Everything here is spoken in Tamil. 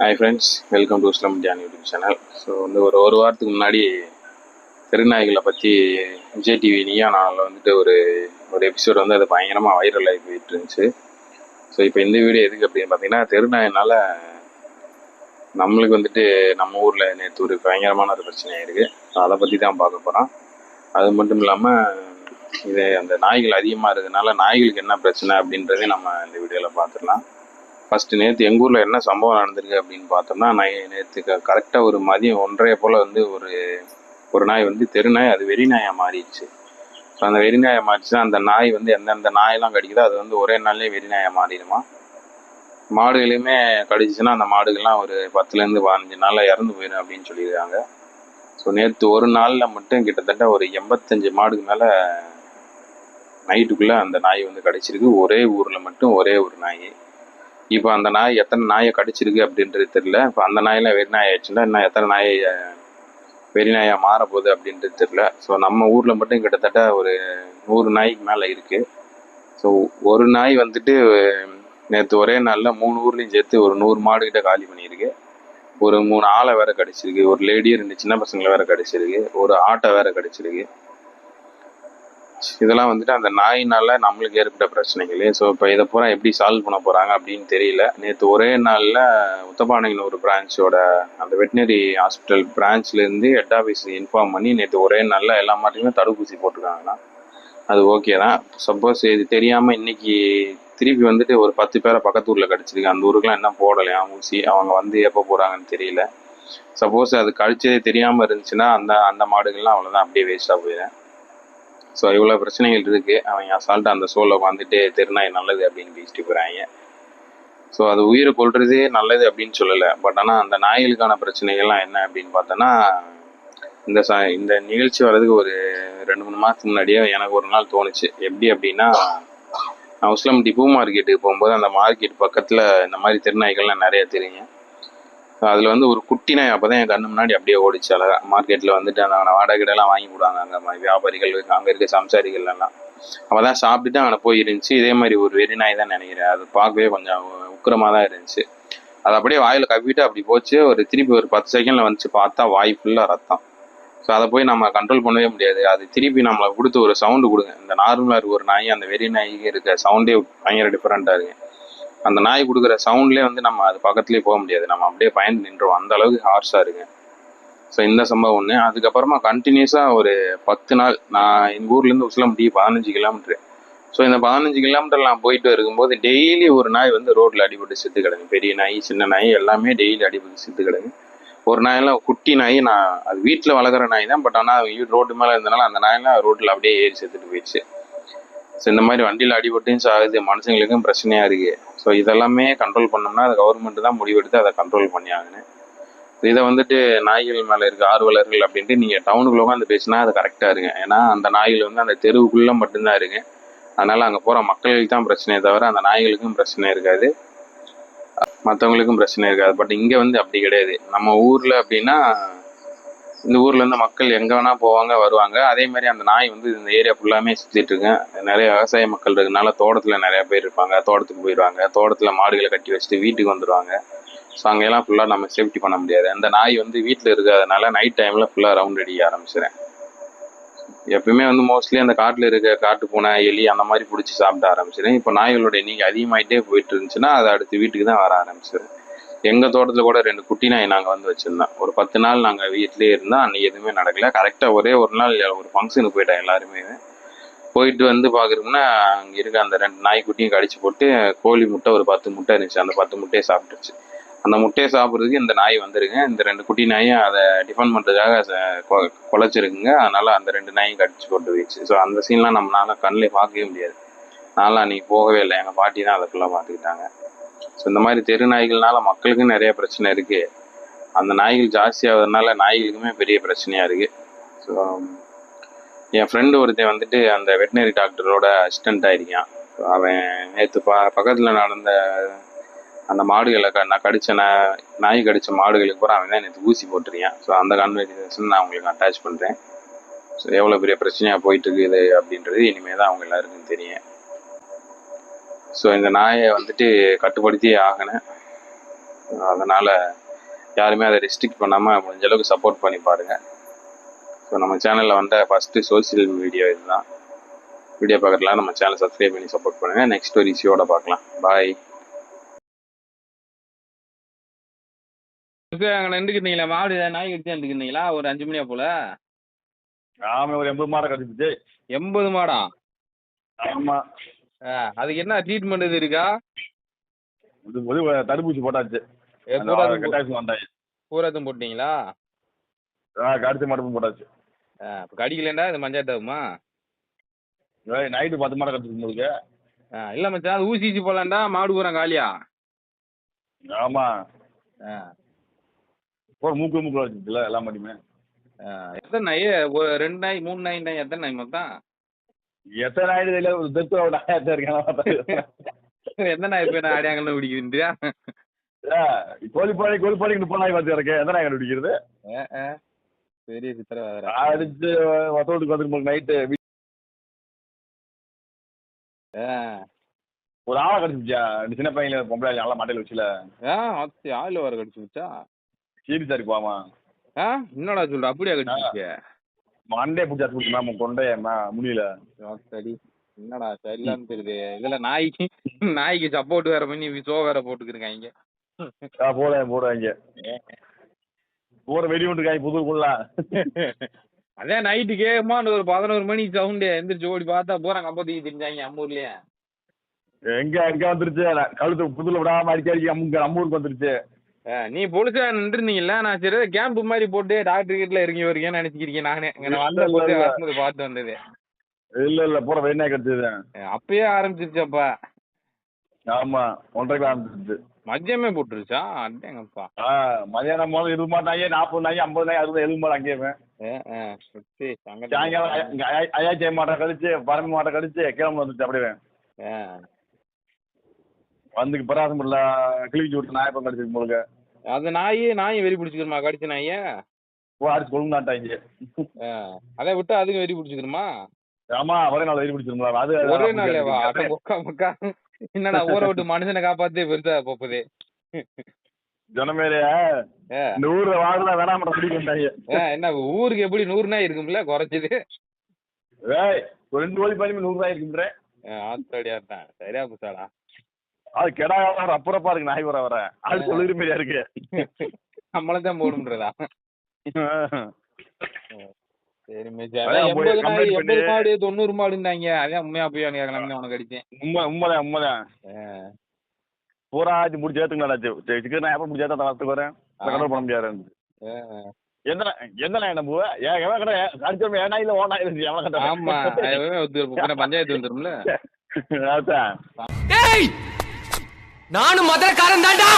Hi friends welcome to Islam Jaan YouTube channel so வந்து ஒரு ஒரு வாரத்துக்கு முன்னாடி திருநாய்களை பற்றி விஜய் டிவி நீயா நாளில் வந்துட்டு ஒரு ஒரு எபிசோடு வந்து அது பயங்கரமாக வைரல் ஆகி போயிட்டு இருந்துச்சு. ஸோ இப்போ இந்த வீடியோ எதுக்கு அப்படின்னு பார்த்தீங்கன்னா தெருநாயினால நம்மளுக்கு வந்துட்டு நம்ம ஊரில் நேற்று ஒரு பயங்கரமான ஒரு பிரச்சனை இருக்குது ஸோ அதை பற்றி தான் பார்க்க போகிறோம் அது மட்டும் இல்லாமல் இது அந்த நாய்கள் அதிகமாக இருக்கிறதுனால நாய்களுக்கு என்ன பிரச்சனை அப்படின்றதே நம்ம இந்த வீடியோவில் பார்த்துடலாம். ஃபஸ்ட்டு நேற்று எங்கள் ஊரில் என்ன சம்பவம் நடந்திருக்கு அப்படின்னு பார்த்தோம்னா நான் நேற்று கரெக்டாக ஒரு மதியம் ஒன்றைய போல் வந்து ஒரு ஒரு நாய் வந்து தெருநாய் அது வெறி நாயாக மாறிடுச்சு. ஸோ அந்த வெறி நாயை மாறிச்சுன்னா அந்த நாய் வந்து எந்தெந்த நாயெல்லாம் கடிக்குதோ அது வந்து ஒரே நாள்லேயே வெறிநாயாக மாறிடுமா? மாடுகளையுமே கடிச்சிச்சுன்னா அந்த மாடுகள்லாம் ஒரு பத்துலேருந்து பதினஞ்சு நாளில் இறந்து போயிடும் அப்படின்னு சொல்லியிருக்காங்க. ஸோ நேற்று ஒரு நாளில் மட்டும் கிட்டத்தட்ட ஒரு எண்பத்தஞ்சு மாடுக்கு மேலே நைட்டுக்குள்ளே அந்த நாய் வந்து கிடச்சிருக்கு. ஒரே ஊரில் மட்டும் ஒரே ஒரு நாய். இப்போ அந்த நாய் எத்தனை நாயை கடிச்சிருக்கு அப்படின்றது தெரியல. இப்போ அந்த நாயெல்லாம் வெறி நாய் ஆயிடுச்சுன்னா இன்னும் எத்தனை நாயை வெறி நாயாக மாறப்போகுது அப்படின்றது தெரில ஸோ நம்ம ஊரில் மட்டும் கிட்டத்தட்ட ஒரு நூறு நாய்க்கு மேலே இருக்குது ஸோ ஒரு நாய் வந்துட்டு நேற்று ஒரே நாளில் மூணு ஊர்லேயும் சேர்த்து ஒரு நூறு மாடு காலி பண்ணியிருக்கு. ஒரு மூணு ஆளை வேற கடிச்சிருக்கு. ஒரு லேடியும் ரெண்டு சின்ன பசங்களை வேற கிடச்சிருக்கு. ஒரு ஆட்டை வேற கிடச்சிருக்கு. இதெல்லாம் வந்துட்டு அந்த நாயினால நம்மளுக்கு ஏற்பட்ட பிரச்சனைகள். ஸோ இப்போ இதை பூரா எப்படி சால்வ் பண்ண போறாங்க அப்படின்னு தெரியல. நேற்று ஒரே நாளில் உத்தபானையின் ஒரு பிரான்ச்சோட அந்த வெட்டினரி ஹாஸ்பிட்டல் பிரான்ச்ல இருந்து ஹெட் ஆஃபீஸ் இன்ஃபார்ம் பண்ணி நேற்று ஒரே நாளில் எல்லா மாட்டுக்குமே தடுப்பூசி போட்டிருக்காங்கன்னா அது ஓகே தான். சப்போஸ் இது தெரியாம இன்னைக்கு திருப்பி வந்துட்டு ஒரு பத்து பேரை பக்கத்து ஊரில் கிடச்சிருக்கு. அந்த ஊருக்குலாம் என்ன போடலையா ஊசி அவங்க வந்து எப்போ போகிறாங்கன்னு தெரியல. சப்போஸ் அது கழிச்சதே தெரியாமல் இருந்துச்சுன்னா அந்த அந்த மாடுகள்லாம் அவ்வளோதான் அப்படியே வேஸ்ட்டாக போயிடும். ஸோ இவ்வளோ பிரச்சனைகள் இருக்குது அவங்க அசால்ட்டாக அந்த சோலை வந்துட்டு தெருநாய் நல்லது அப்படின்னு பேசிட்டு போகிறாங்க ஸோ அது உயிரை கொள்றதே நல்லது அப்படின்னு சொல்லலை. பட் ஆனால் அந்த நாய்களுக்கான பிரச்சனைகள்லாம் என்ன அப்படின்னு பார்த்தோன்னா இந்த ச இந்த நிகழ்ச்சி வர்றதுக்கு ஒரு ரெண்டு மூணு மாதத்துக்கு முன்னாடியே எனக்கு ஒரு நாள் தோணுச்சு. எப்படி அப்படின்னா நான் உஸ்லம் டிப்பூ மார்க்கெட்டுக்கு போகும்போது அந்த மார்க்கெட் பக்கத்தில் இந்த மாதிரி திருநாய்கள்லாம் நிறைய தெரியும். அதில் வந்து ஒரு குட்டி நாய் அப்போ தான் என் கண்ணு முன்னாடி அப்படியே ஓடிச்சு அழகாக மார்க்கெட்டில் வந்துட்டு அந்த வாடகைடெல்லாம் வாங்கி விடுவாங்க அங்கே மாதிரி வியாபாரிகள் அங்கே இருக்க சம்சாரிகள் எல்லாம். அப்போ தான் சாப்பிட்டுட்டு அங்கே போய் இருந்துச்சு. இதே மாதிரி ஒரு வெறி நாய் தான் நினைக்கிறேன். அது பார்க்கவே கொஞ்சம் உக்கிரமாக தான் இருந்துச்சு. அது அப்படியே வாயில் கவ்விட்டு அப்படி போச்சு. ஒரு திருப்பி ஒரு பத்து செகண்டில் வந்துச்சு. பார்த்தா வாய் ஃபுல்லாக ரத்தம். ஸோ அதை போய் நம்ம கண்ட்ரோல் பண்ணவே முடியாது. அது திருப்பி நம்மளை கொடுத்து ஒரு சவுண்டு கொடுங்க. இந்த நார்மலாக இருக்க ஒரு நாய் அந்த வெறி நாய்க்கு இருக்க சவுண்டே பயங்கர டிஃப்ரெண்ட்டாக இருக்குது அந்த நாய் கொடுக்குற சவுண்ட்லேயே வந்து நம்ம அது பக்கத்துலேயே போக முடியாது. நம்ம அப்படியே பயந்து நின்றுவோம். அந்த அளவுக்கு ஹார்ஸாக இருங்க ஸோ இந்த சம்பவம் ஒன்று அதுக்கப்புறமா கண்டினியூஸாக ஒரு பத்து நாள் நான் எங்கள் ஊர்லேருந்து உஸ்லம் முடியும் பதினஞ்சு கிலோமீட்ரு ஸோ இந்த பதினஞ்சு கிலோமீட்டர் நான் போயிட்டு இருக்கும்போது டெய்லி ஒரு நாய் வந்து ரோட்டில் அடிபட்டு செத்து கிடங்கு பெரிய நாய் சின்ன நாய் எல்லாமே டெய்லி அடிபட்டு செத்து கிடங்கு ஒரு நாயெல்லாம் குட்டி நாய் நான் அது வீட்டில் வளர்க்குற நாய் தான். பட் ஆனால் ரோட்டு மேலே இருந்தனால அந்த நாயெல்லாம் ரோட்டில் அப்படியே ஏறி செத்துட்டு போயிடுச்சு. ஸோ இந்த மாதிரி வண்டியில் அடிபட்டும் சாகுது மனுஷங்களுக்கும் பிரச்சனையாக இருக்குது ஸோ இதெல்லாமே கண்ட்ரோல் பண்ணோம்னா அது கவர்மெண்ட்டு தான் முடிவெடுத்து அதை கண்ட்ரோல் பண்ணி ஆகணும். இதை வந்துட்டு நாய்கள் மேலே இருக்க ஆர்வலர்கள் அப்படின்ட்டு நீங்கள் டவுனுக்குள்ள உட்காந்து பேசினா அது கரெக்டாக இருங்க ஏன்னா அந்த நாய்கள் வந்து அந்த தெருவுக்குள்ளே மட்டும்தான் இருங்க அதனால் அங்கே போகிற மக்களுக்கு தான் பிரச்சனையே தவிர அந்த நாய்களுக்கும் பிரச்சனை இருக்காது. மற்றவங்களுக்கும் பிரச்சனை இருக்காது. பட் இங்கே வந்து அப்படி கிடையாது. நம்ம ஊரில் அப்படின்னா இந்த ஊர்ல இருந்து மக்கள் எங்க வேணா போவாங்க வருவாங்க. அதே மாதிரி அந்த நாய் வந்து இந்த ஏரியா ஃபுல்லாமே சுத்திட்டு இருக்கேன் நிறைய விவசாய மக்கள் இருக்கனால தோட்டத்துல நிறைய பேர் இருப்பாங்க. தோட்டத்துக்கு போயிடுவாங்க தோட்டத்துல மாடுகளை கட்டி வச்சுட்டு வீட்டுக்கு வந்துடுவாங்க ஸோ அங்கெல்லாம் ஃபுல்லாக நம்ம சேஃப்டி பண்ண முடியாது. அந்த நாய் வந்து வீட்டில் இருக்கிறதுனால நைட் டைமில் ஃபுல்லாக ரவுண்ட் அடிக்க ஆரம்பிச்சிடறேன் எப்பயுமே வந்து மோஸ்ட்லி அந்த காட்டில் இருக்க காட்டு பூனை எலி அந்த மாதிரி பிடிச்சி சாப்பிட ஆரம்பிச்சிடும் இப்போ நாய்களோட எண்ணிக்கை அதிகமாயிட்டே போயிட்டு இருந்துச்சுன்னா அதை அடுத்து வீட்டுக்கு தான் வர ஆரம்பிச்சிடும் எங்கள் தோட்டத்தில் கூட ரெண்டு குட்டி நாய் நாங்கள் வந்து வச்சுருந்தோம். ஒரு பத்து நாள் நாங்கள் வீட்டிலே இருந்தோம். அன்றைக்கி எதுவுமே நடக்கலை. கரெக்டாக ஒரே ஒரு நாள் ஒரு ஃபங்க்ஷனுக்கு போயிட்டோம் எல்லாருமே. போயிட்டு வந்து பார்க்குறோம்னா அங்கே இருக்க அந்த ரெண்டு நாய்க்குட்டியும் கடிச்சு போட்டு கோழி முட்டை ஒரு பத்து முட்டை இருந்துச்சு. அந்த பத்து முட்டையை சாப்பிட்டுருச்சு. அந்த முட்டையை சாப்பிட்றதுக்கு இந்த நாய் வந்துருங்க இந்த ரெண்டு குட்டி நாயும் அதை டிஃபன் பண்ணுறதுக்காக குலைச்சிருக்குங்க. அதனால் அந்த ரெண்டு நாயும் கடிச்சு போட்டு போயிடுச்சு. ஸோ அந்த சீன்லாம் நம்மளால கண்ணில் பார்க்கவே முடியாது. நான்லாம் அன்றைக்கி போகவே இல்லை. எங்கள் பாட்டி தான் அதுக்குள்ளே பார்த்துக்கிட்டாங்க ஸோ இந்த மாதிரி தெரு நாய்கள்னால மக்களுக்கும் நிறைய பிரச்சனை இருக்குது அந்த நாய்கள் ஜாஸ்தியாகிறதுனால நாய்களுக்குமே பெரிய பிரச்சனையாக இருக்குது ஸோ என் ஃப்ரெண்டு ஒருத்தன் வந்துட்டு அந்த வெட்டினரி டாக்டரோட அசிஸ்டண்ட் ஆகிருக்கான் ஸோ அவன் நேற்று ப பக்கத்தில் நடந்த அந்த மாடுகளை க நான் கடித்த நா- நாய் கடித்த மாடுகளுக்கு பூரா அவன் தான் நேற்று ஊசி போட்டிருக்கான். ஸோ அந்த கான்வர்சேஷன் நான் உங்களுக்கு அட்டாச் பண்ணுறேன் ஸோ எவ்வளோ பெரிய பிரச்சனையாக போயிட்டுருக்குது அப்படின்றது இனிமேல் தான் அவங்க எல்லாருக்கும் தெரியும். ஸோ இந்த நாயை வந்துட்டு கட்டுப்படுத்தியே ஆகணும். அதனால் யாருமே அதை ரெஸ்ட்ரிக்ட் பண்ணாமல் முடிஞ்ச அளவுக்கு சப்போர்ட் பண்ணி பாருங்கள் ஸோ நம்ம சேனலில் வந்த ஃபஸ்ட்டு சோஷியல் மீடியா இதுதான். வீடியோ பார்க்குறதுலாம் நம்ம சேனல் சப்ஸ்கிரைப் பண்ணி சப்போர்ட் பண்ணுங்கள் நெக்ஸ்ட் ஒரு இஷ்யூவோட பார்க்கலாம். பாய் அங்கே நின்றுக்கிட்டீங்களா மாடு நாய் கடிச்சு நின்றுக்கிட்டீங்களா? ஒரு அஞ்சு மணியா போல? ஆமாம் ஒரு எண்பது மாடை கட்டிச்சு எண்பது மாடா? ஆமாம் ஆ, அதுக்கு என்ன ட்ரீட்மெண்ட் இது இருக்கா? இது தடுப்பூசி போட்டாச்சு. கட்டாயசம் வந்தாச்சு. பூராத்தும் போட்டீங்களா? ஆ கடிச்சு போட்டாச்சு. ஆ, இப்ப கடிக்கலண்டா இது மஞ்சாட்டாகுமா ஏய், நைட்டு பத்து மாடை கட்டிச்சு உங்களுக்கு. ஆ, இல்ல மச்சான் அது ஊசி ஊசி போடலாண்டா மாடு பூரா காலியா? ஆமாம் ஆ, ஒரு மூக்கு மூக்கு வச்சுச்சுல எல்லா மாட்டியுமே எத்தனை நாய்? ஒரு ரெண்டு நாய் மூணு நாய் எத்தனை நாய் மொத்தம்? எத்தனை தெரியல ஒரு தெத்து ஒரு நாயத்தை இருக்கேன் எந்த போய் நான் அடையாங்கன்னு பிடிக்குதுன்றியா கோழிப்பாடி கோழிப்பாடிக்கு முப்பது நாய் பார்த்து இருக்கேன் எத்தனை நாய் ஆ. பெரிய சித்திரவாதரா அடிச்சு வத்தோட்டுக்கு வந்துருக்கு நைட்டு ஆ. ஒரு ஆளை கடிச்சிச்சா சின்ன பையன் பொம்பளை நல்லா மண்டையில் வச்சுல. ஆ அத்தி ஆள் வர கடிச்சு வச்சா சீரியஸா இருக்குவாமா ஆ என்னடா சொல்ற? அப்படியா கடிச்சு மண்டே பிடிச்சா கொடுத்து மேம் கொண்டே முடியல. சரி. என்னடா சரியில்லாம தெரியுது இதுல நாய்க்கு நாய்க்கு சப்போர்ட் வேற பண்ணி ஷோ வேற போட்டுக்கிருக்காங்க ஆ போட போடுவாங்க போற வெடி விட்டுருக்காங்க புதுக்குள்ள அதே நைட்டு கேமான்னு ஒரு பதினோரு மணிக்கு சவுண்டு எந்திரிச்சு ஓடி பார்த்தா பூரா கம்பத்துக்கு தெரிஞ்சாங்க நம்ம ஊர்லயே. எங்க எங்க வந்துருச்சு? கழுத்து புதுல விடாம அடிக்க அடிக்க ஊருக்கு வந்துருச்சு. நீ பொலிசா நின்றுருந்தீங்கல்ல நான் சரி கேம்ப் மாதிரி போட்டு டாக்டர் கிட்ட இறங்கி வரீங்கன்னு நினைச்சிக்கிறீங்க நானே இங்க வந்த போது. வரும்போது பார்த்து வந்தது இல்ல இல்ல போற வெண்ணாய் கடிச்சது அப்பயே ஆரம்பிச்சிருச்சப்பா ஆமா ஒன்றரை ஆரம்பிச்சிருச்சு மதியமே போட்டுருச்சா அடேங்கப்பா ஆ மதியானம் முதல்ல இருபது மாட்டாங்க நாற்பது நாய் ஐம்பது நாய் அறுபது எழுபது மாடு அங்கேயே ஆ, ஆ, சரி, சங்கடம். சாயங்காலம் ஐயாச்சி மாட்டை கழிச்சு பரம்பு மாட்டை கழிச்சு கிளம்பு வந்துச்சு அப்படியே ஆ, வந்து பராசம்புல கிழிச்சு விட்டு நாயப்பம் கடிச்சிருக்கு உங்களுக்கு அந்த நாய் நாய் வெறி பிடிச்சிக்கிறமா கடிச்ச நாய? போ அடிச்சு கொழுந்தாட்டாங்க அதை விட்டு அதுக்கு வெறி பிடிச்சிக்கிறமா ஆமா ஒரே நாள் வெடி பிடிச்சிருந்தா அது ஒரே நாள் வா அட முக்கா முக்கா. என்னடா ஊரை விட்டு மனுஷனை காப்பாத்தே பெருசா போகுது. ஜனமேலே ஆ, இந்த ஊர்ல வாழ்ல வேணாம் என்ன ஊருக்கு எப்படி நூறு நாய் இருக்கும்ல குறைச்சது? ரெண்டு கோழி பதினி நூறு ரூபாய் இருக்குன்றேன் ஆத்தடியா தான். சரியா புத்தாடா அது கெடா அப்புறப்பா இருக்கு நாய் வர வர. அது சொல்லிரு மாதிரியா இருக்கு. நம்மளதான் போடும்ன்றதா? சரி எண்பது மாடு தொண்ணூறு மாடுன்னாங்க. அதான் உண்மையா போய் உனக்கு அடிச்சேன். உண்மை உண்மைதான் உண்மைதான். பூரா ஆச்சு முடிச்சு ஏத்துங்களாச்சு சிக்கன் நான் எப்போ முடிச்சு ஏற்ற வரத்துக்கு வரேன். பண்ண முடியாது எந்த எந்த நாய் நம்புவ ஏன் எவன் கடை அடிச்சோம் ஏன் நாயில ஓ நாய் இருந்துச்சு எவன் கடை ஆமா. பஞ்சாயத்து வந்துரும்ல? அதான். நானும் மதுரக்காரன் தாண்டா